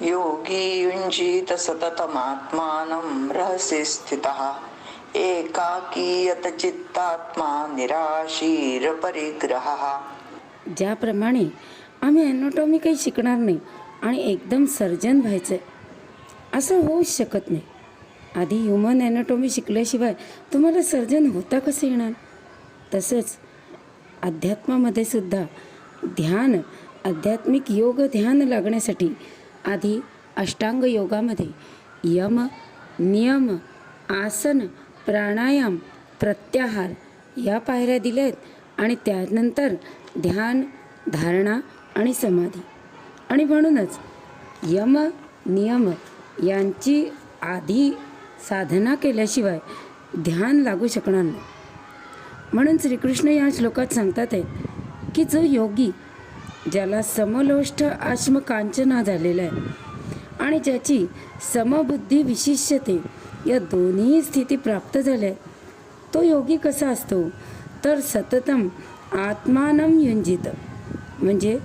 योगी युञ्जीत सततमात्मानं रहसि स्थितः। एकाकीयत चित्तात्मा निराशीरपरिग्रहः ज्याप्रमाणे आम्ही ॲनोटॉमी काही शिकणार नाही आणि एकदम सर्जन व्हायचं आहे असं होऊच शकत नाही. आधी ह्युमन ॲनॉटॉमी शिकल्याशिवाय तुम्हाला सर्जन होता कसं येणार? तसंच अध्यात्मामध्ये सुद्धा ध्यान आध्यात्मिक योग ध्यान लागण्यासाठी आधी अष्टांग योगामध्ये यम नियम आसन प्राणायाम प्रत्याहार या पायऱ्या दिल्या आहेत आणि त्यानंतर ध्यान धारणा आणि समाधी. आणि म्हणूनच यम नियम यांची आधी साधना केल्याशिवाय ध्यान लागू शकणार नाही. म्हणून श्रीकृष्ण या श्लोकात सांगतात आहेत की जो योगी ज्याला समलोष्ठ आश्मकांचना झालेला आहे. आणि ज्याची समबुद्धी विशिष्यते या दोन्ही स्थिती प्राप्त झाल्या. आहेत तो योगी कसा असतो? तर सततम आत्मानम युंजित. म्हणजे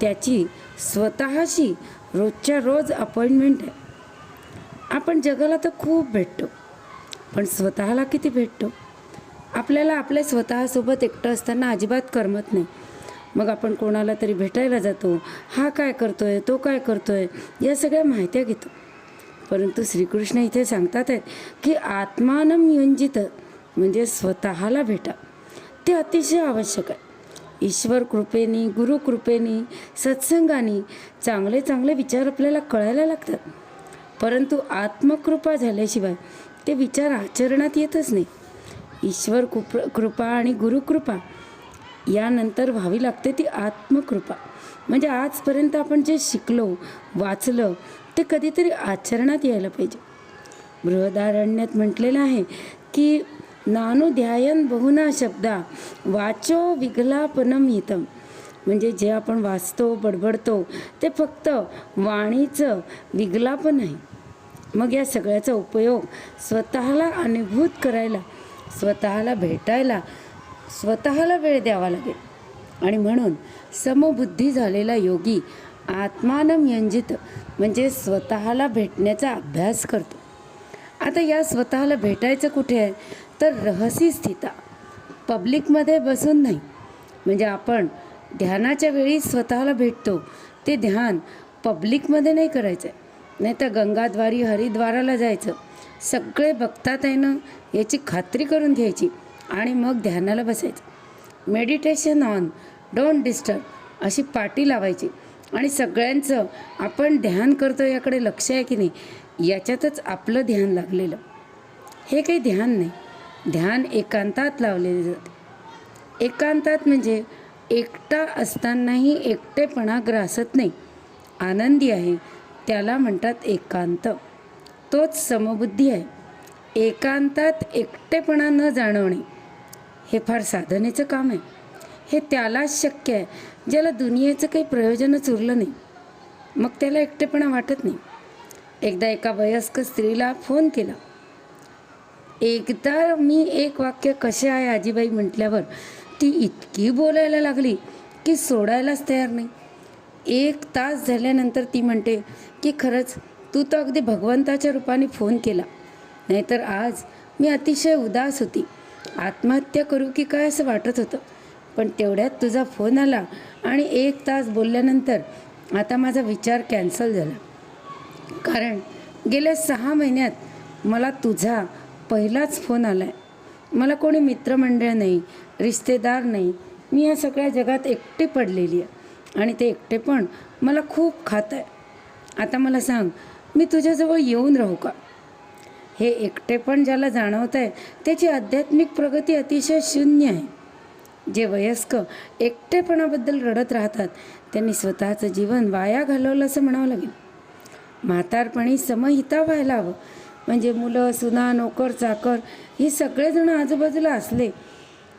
त्याची स्वतःशी रोजच्या रोज अपॉइंटमेंट आहे. आपण जगाला तर खूप भेटतो. पण स्वतःला किती भेटतो? आपल्याला आपल्या स्वतःसोबत एकटं असताना अजिबात करमत नाही. मग आपण कोणाला तरी भेटायला जातो. हा काय करतो आहे तो काय करतो आहे या सगळ्या माहित्या घेतो. परंतु श्रीकृष्ण इथे सांगतात आहेत की आत्मानम युंजित म्हणजे स्वतःला भेटा. ते अतिशय आवश्यक आहे. ईश्वर कृपेनी गुरुकृपेनी सत्संगाने चांगले चांगले विचार आपल्याला कळायला लागतात. परंतु आत्मकृपा झाल्याशिवाय ते विचार आचरणात येतच नाही. ईश्वर कृप कृपा आणि गुरुकृपा यानंतर व्हावी लागते ती आत्मकृपा. म्हणजे आजपर्यंत आपण जे शिकलो वाचलं ते कधीतरी आचरणात यायला पाहिजे. बृहदारण्यात म्हटलेलं आहे की नानु ध्यायन बहुना शब्दा वाचो विगलापनम हितम म्हणजे जे आपण वाचतो बडबडतो ते फक्त वाणीचं विगलापन आहे मग या सगळ्याचा उपयोग स्वतःला अनुभूत करायला स्वतःला भेटायला स्वतःला वेळ द्यावा लागेल. आणि म्हणून समबुद्धी झालेला योगी आत्मानम यंजित म्हणजे स्वतःला भेटण्याचा अभ्यास करतो. आता या स्वतःला भेटायचं कुठे आहे? तर रहसी स्थिता पब्लिकमध्ये बसून नाही. म्हणजे आपण ध्यानाच्या वेळी स्वतःला भेटतो ते ध्यान पब्लिकमध्ये नाही करायचं आहे नाही तर गंगाद्वारी हरिद्वाराला जायचं. सगळे बघतात आहे ना याची खात्री करून घ्यायची. आणि मग ध्यानाला बसायचं. मेडिटेशन ऑन डोंट डिस्टर्ब अशी पाटी लावायची. आणि सगळ्यांचं आपण ध्यान करतो याकडे लक्ष आहे की नाही याच्यातच आपलं ध्यान लागलेलं. हे काही ध्यान नाही. ध्यान एकांतात लावलेले जाते. एकांतात म्हणजे एकटा असतानाही एकटेपणा ग्रासत नाही. आनंदी आहे त्याला म्हणतात एकांत. तोच समबुद्धी आहे. एकांतात एकटेपणा न जाणवणे. हे फार साधनेचं काम आहे. हे त्यालाच शक्य आहे. ज्याला दुनियेचं काही प्रयोजनच उरलं नाही. मग त्याला एकटेपणा वाटत नाही. एकदा एका वयस्क स्त्रीला फोन केला. एकदा मी एक वाक्य कसे आहे आजीबाई म्हटल्यावर ती इतकी बोलायला लागली की सोडायलाच तयार नाही. एक तास झाल्यानंतर ती म्हणते की खरंच तू तर अगदी भगवंताच्या रूपाने फोन केला. नाहीतर आज मी अतिशय उदास होती. आत्महत्या करू की काय असं वाटत होतं? पण तेवढ्यात तुझा फोन आला आणि एक तास बोलल्यानंतर आता माझा विचार कॅन्सल झाला. कारण गेल्या सहा महिन्यात मला तुझा पहिलाच फोन आला आहे मला कोणी मित्रमंडळ नाही रिश्तेदार नाही. मी या सगळ्या जगात एकटी पडलेली आहे. आणि ते एकटेपण मला खूप खात आहे आता मला सांग मी तुझ्याजवळ येऊन राहू का? हे एकटेपण ज्याला जाणवत आहे त्याची आध्यात्मिक प्रगती अतिशय शून्य आहे. जे वयस्क एकटेपणाबद्दल रडत राहतात त्यांनी स्वतःचं जीवन वाया घालवलं असं म्हणावं लागेल. म्हातारपणी समहिता व्हायला हवं. म्हणजे मुलं सुना नोकर चाकर हे सगळेजण आजूबाजूला असले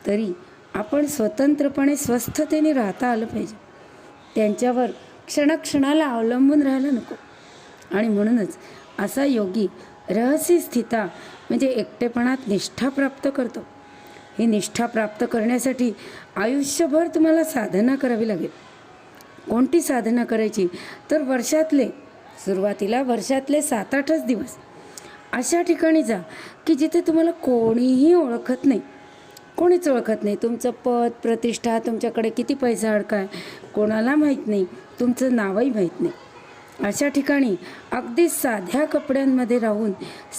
तरी आपण स्वतंत्रपणे स्वस्थतेने राहता आलं पाहिजे. त्यांच्यावर क्षणक्षणाला अवलंबून राहायला नको. आणि म्हणूनच असा योगी रहस्य स्थिता म्हणजे एकटेपणात निष्ठा प्राप्त करतो. ही निष्ठा प्राप्त करण्यासाठी आयुष्यभर तुम्हाला साधना करावी लागेल. कोणती साधना करायची? तर वर्षातले सुरुवातीला वर्षातले सात आठच दिवस. अशा ठिकाणी जा की जिथे तुम्हाला कोणीही ओळखत नाही. कोणीच ओळखत नाही. तुमचं पद प्रतिष्ठा तुमच्याकडे किती पैसा अडकाय कोणाला माहीत नाही. तुमचं नावही माहीत नाही. अशा ठिकाणी अगदी साध्या कपड्यांमध्ये राहून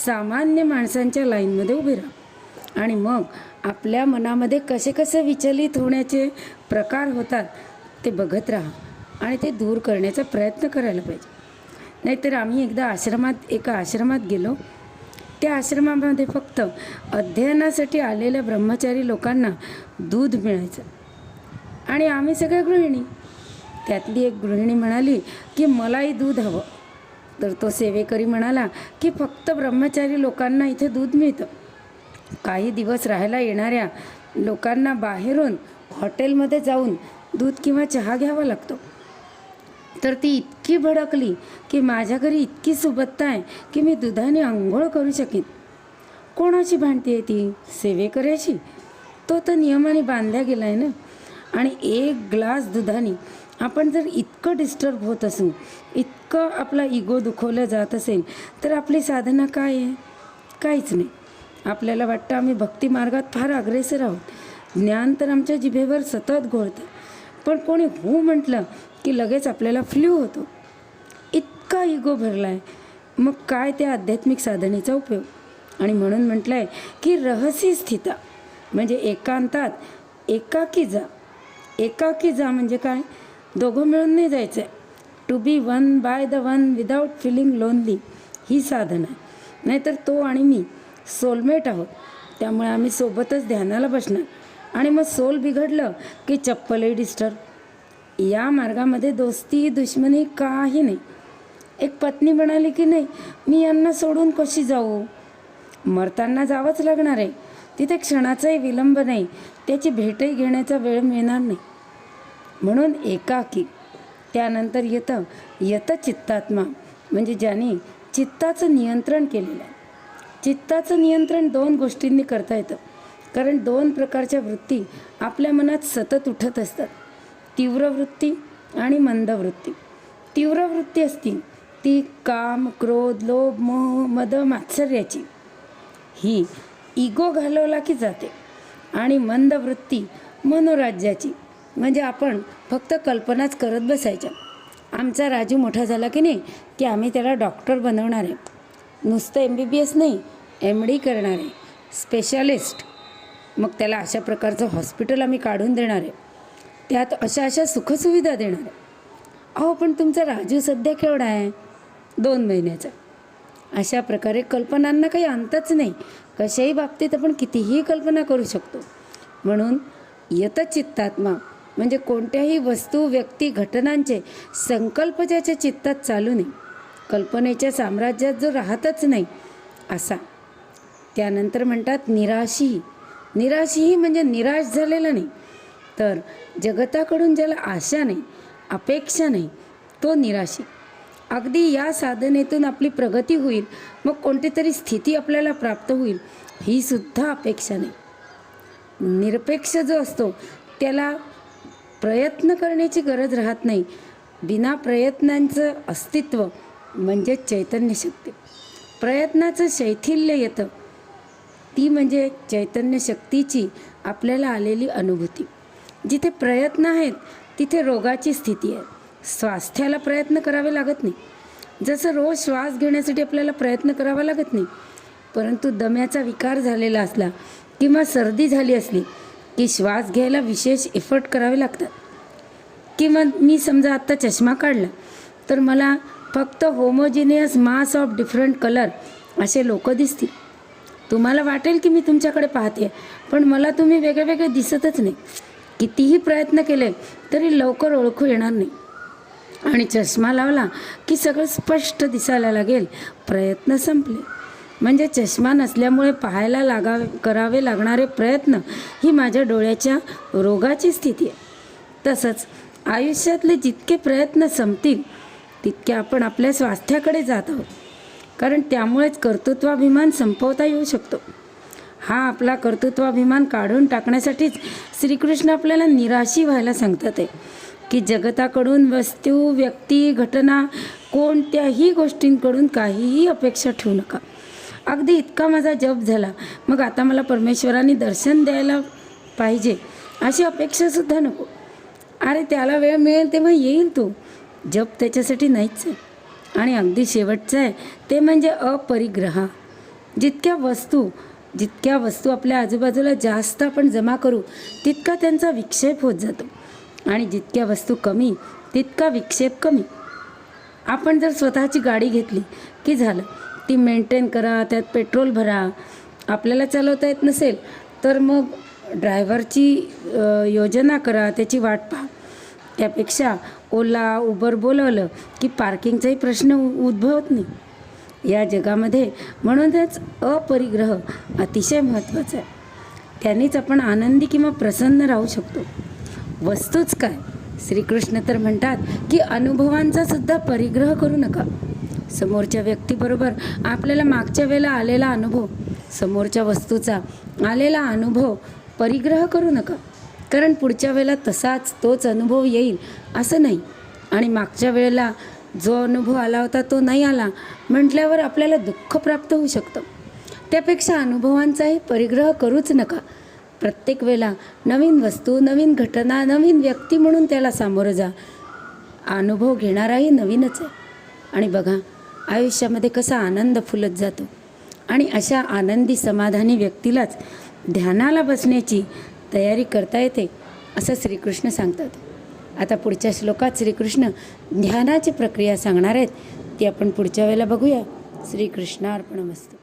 सामान्य माणसांच्या लाईनमध्ये उभे राहा. आणि मग आपल्या मनामध्ये कसे कसे विचलित होण्याचे प्रकार होतात ते बघत राहा आणि ते दूर करण्याचा प्रयत्न करायला पाहिजे. नाहीतर आम्ही एकदा आश्रमात एका आश्रमात गेलो. त्या आश्रमामध्ये फक्त अध्ययनासाठी आलेल्या ब्रह्मचारी लोकांना दूध मिळायचं. आणि आम्ही सगळ्या गृहिणी त्यातली एक गृहिणी म्हणाली की मलाही दूध हवं. तर तो सेवेकरी म्हणाला की फक्त ब्रह्मचारी लोकांना इथे दूध मिळतं. काही दिवस राहायला येणाऱ्या लोकांना बाहेरून हॉटेलमध्ये जाऊन दूध किंवा चहा घ्यावा लागतो. तर ती इतकी भडकली की माझ्या घरी इतकी सुबत्ता आहे की मी दुधाने आंघोळ करू शकेन. कोणाची भांडती आहे ती? सेवेकऱ्याची? तो तर नियमाने बांधल्या गेला आहे ना. आणि एक ग्लास दुधाने आपण जर इतकं डिस्टर्ब होत असू इतकं आपला इगो दुखवला जात असेल तर आपली साधना काय आहे? काहीच नाही. आपल्याला वाटतं आम्ही भक्ती मार्गात फार अग्रेसर आहोत. ज्ञान तर आमच्या जिभेवर सतत घोळतं. पण कोणी हो म्हटलं की लगेच आपल्याला फ्ल्यू होतो. इतका इगो भरला आहे मग काय त्या आध्यात्मिक साधनेचा उपयोग? आणि म्हणून म्हटलं आहे की रहसी स्थिता. म्हणजे एकांतात एकाकी जा. एकाकी जा म्हणजे काय? दोघं मिळून नाही जायचं आहे to be one by the one without feeling lonely ही साधना आहे. नाहीतर तो आणि मी सोलमेट आहोत. त्यामुळे आम्ही सोबतच ध्यानाला बसणार. आणि मग सोल बिघडलं की चप्पलही डिस्टर्ब या मार्गामध्ये दोस्ती दुश्मनी काही नाही. एक पत्नी म्हणाली की नाही मी यांना सोडून कशी जाऊ? मरताना जावंच लागणार आहे. तिथे क्षणाचाही विलंब नाही. त्याची भेटही घेण्याचा वेळ मिळणार नाही. म्हणून एकाकी. त्यानंतर येतं येतं चित्तात्मा. म्हणजे ज्याने चित्ताचं नियंत्रण केलेलं आहे. चित्ताचं नियंत्रण दोन गोष्टींनी करता येतं. कारण दोन प्रकारच्या वृत्ती आपल्या मनात सतत उठत असतात. तीव्र वृत्ती आणि मंद वृत्ती. तीव्र वृत्ती असती ती काम क्रोध लोभ मोह मद मात्सर्याची. ही इगो घालवला की जाते. आणि मंद वृत्ती मनोराज्याची. म्हणजे आपण फक्त कल्पनाच करत बसायच्या. आमचा राजू मोठा झाला की नाही की आम्ही त्याला डॉक्टर बनवणार आहे. नुसतं एम बी बी एस नाही एम डी करणार आहे. स्पेशालिस्ट. मग त्याला अशा प्रकारचं हॉस्पिटल आम्ही काढून देणार आहे. त्यात अशा अशा सुखसुविधा देणार आहे. अहो पण तुमचा राजू सध्या केवढा आहे? दोन महिन्याचा. अशा प्रकारे कल्पनांना काही अंतच नाही. कशाही बाबतीत आपण कितीही कल्पना करू शकतो. म्हणून यतचित्तात्मा म्हणजे कोणत्याही वस्तू व्यक्ती घटनांचे संकल्प ज्याच्या चित्तात चालू नये कल्पनेच्या साम्राज्यात जो राहतच नाही असा. त्यानंतर म्हणतात निराशीही निराशीही म्हणजे निराश झालेला नाही. तर जगताकडून ज्याला आशा नाही अपेक्षा नाही तो निराशी. अगदी या साधनेतून आपली प्रगती होईल मग कोणती तरी स्थिती आपल्याला प्राप्त होईल ही सुद्धा अपेक्षा नाही. निरपेक्ष जो असतो त्याला प्रयत्न करण्याची गरज राहत नाही. बिना प्रयत्नांचं अस्तित्व म्हणजे चैतन्य शक्ती. प्रयत्नाचं शैथिल्य येतं. ती म्हणजे चैतन्य शक्तीची आपल्याला आलेली अनुभूती. जिथे प्रयत्न आहेत तिथे रोगाची स्थिती आहे. स्वास्थ्याला प्रयत्न करावे लागत नाही. जसं रोज श्वास घेण्यासाठी आपल्याला प्रयत्न करावा लागत नाही परंतु दम्याचा विकार झालेला असला किंवा सर्दी झाली असली की श्वास घ्यायला विशेष एफर्ट करावे लागतात. किंवा मी समजा आत्ता चष्मा काढला तर मला फक्त homogeneous mass of different colour असे लोक दिसतील. तुम्हाला वाटेल की मी तुमच्याकडे पाहते पण मला तुम्ही वेगळे वेगळे दिसतच नाही. कितीही प्रयत्न केले तरी लवकर ओळखू येणार नाही. आणि चष्मा लावला की सगळं स्पष्ट दिसायला लागेल. प्रयत्न संपले. म्हणजे चष्मा नसल्यामुळे पाहायला लागावे करावे लागणारे प्रयत्न ही माझ्या डोळ्याच्या रोगाची स्थिती आहे. तसंच आयुष्यातले जितके प्रयत्न संपतील तितके आपण आपल्या स्वास्थ्याकडे जात आहोत. कारण त्यामुळेच कर्तृत्वाभिमान संपवता येऊ शकतो. हा आपला कर्तृत्वाभिमान काढून टाकण्यासाठीच श्रीकृष्ण आपल्याला निराशी व्हायला सांगतात आहे. की जगताकडून वस्तू व्यक्ती घटना कोणत्याही गोष्टींकडून काहीही अपेक्षा ठेवू नका. अगदी इतका माझा जप झाला. मग आता मला परमेश्वराने दर्शन द्यायला पाहिजे अशी अपेक्षासुद्धा नको. अरे त्याला वेळ मिळेल तेव्हा येईल तो. जप त्याच्यासाठी नाहीच आहे. आणि अगदी शेवटचं आहे ते म्हणजे अपरिग्रह. जितक्या वस्तू जितक्या वस्तू आपल्या आजूबाजूला जास्त आपण जमा करू तितका त्यांचा विक्षेप होत जातो. आणि जितक्या वस्तू कमी तितका विक्षेप कमी. आपण जर स्वतःची गाडी घेतली की झालं ती मेंटेन करा त्यात पेट्रोल भरा. आपल्याला चालवता येत नसेल तर मग ड्रायव्हरची योजना करा त्याची वाट पहा. त्यापेक्षा ओला उबर बोलवलं की पार्किंगचाही प्रश्न उ- उद्भवत नाही. या जगामध्ये म्हणूनच अपरिग्रह अतिशय महत्त्वाचा आहे. त्यांनीच आपण आनंदी किंवा प्रसन्न राहू शकतो. वस्तूच काय? श्रीकृष्ण तर म्हणतात की अनुभवांचा सुद्धा परिग्रह करू नका. समोरच्या व्यक्तीबरोबर आपल्याला मागच्या वेळेला आलेला अनुभव समोरच्या वस्तूचा आलेला अनुभव परिग्रह करू नका. कारण पुढच्या वेळेला तसाच तोच अनुभव येईल असं नाही. आणि मागच्या वेळेला जो अनुभव आला होता तो नाही आला म्हटल्यावर आपल्याला दुःख प्राप्त होऊ शकतं. त्यापेक्षा अनुभवांचाही परिग्रह करूच नका. प्रत्येक वेळेला नवीन वस्तू नवीन घटना नवीन व्यक्ती म्हणून त्याला सामोरं जा. अनुभव घेणाराही नवीनच आहे. आणि बघा आयुष्यामध्ये कसा आनंद फुलत जातो? आणि अशा आनंदी समाधानी व्यक्तीलाच ध्यानाला बसण्याची तयारी करता येते असं श्रीकृष्ण सांगतात. आता पुढच्या श्लोकात श्रीकृष्ण ध्यानाची प्रक्रिया सांगणार आहेत. ती आपण पुढच्या वेळेला बघूया. श्रीकृष्णार्पणमस्तू